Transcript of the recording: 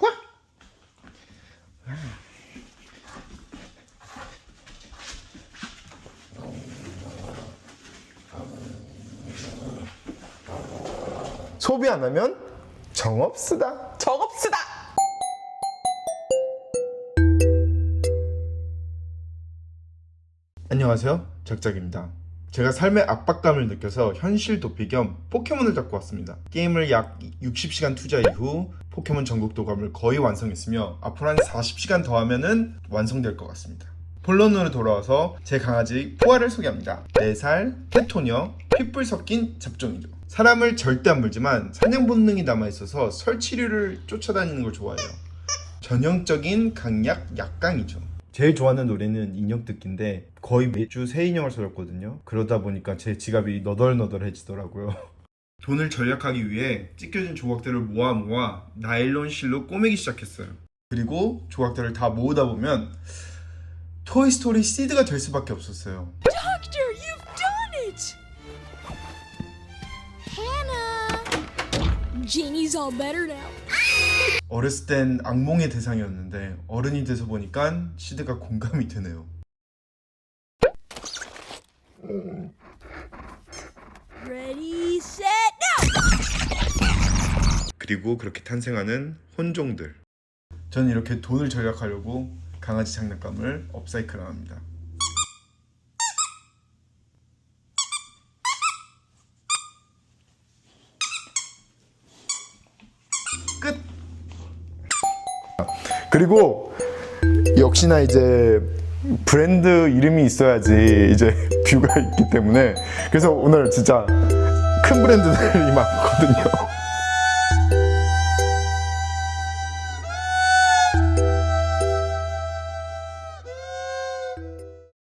와! 소비 안 하면 정없으다. 적읍시다. 안녕하세요. 작작입니다. 제가 삶의 압박감을 느껴서 현실 도피 겸 포켓몬을 잡고 왔습니다. 게임을 약 60시간 투자 이후 포켓몬 전국 도감을 거의 완성했으며 앞으로 한 40시간 더 하면은 완성될 것 같습니다. 본론으로 돌아와서 제 강아지 포아를 소개합니다. 4살, 테토녀, 핏불 섞인 잡종이죠. 사람을 절대 안 물지만 사냥 본능이 남아있어서 설치류를 쫓아다니는 걸 좋아해요. 전형적인 강약 약강이죠. 제일 좋아하는 노래는 인형 뜯기인데 거의 매주 새 인형을 사줬거든요. 그러다 보니까 제 지갑이 너덜너덜해지더라고요. 돈을 절약하기 위해 찢겨진 조각들을 모아 모아 나일론 실로 꼬매기 시작했어요. 그리고 조각들을 다 모으다 보면 토이스토리 시드가 될 수밖에 없었어요. Doctor, you've done it! Hannah! Jeannie's all better now. 어렸을 땐 악몽의 대상이었는데 어른이 돼서 보니까 시드가 공감이 되네요. Ready, set! 그리고 그렇게 탄생하는 혼종들. 저는 이렇게 돈을 절약하려고 강아지 장난감을 업사이클합니다. 그리고 역시나 이제 브랜드 이름이 있어야지 이제 뷰가 있기 때문에 그래서 오늘 진짜 큰 브랜드들이 많거든요.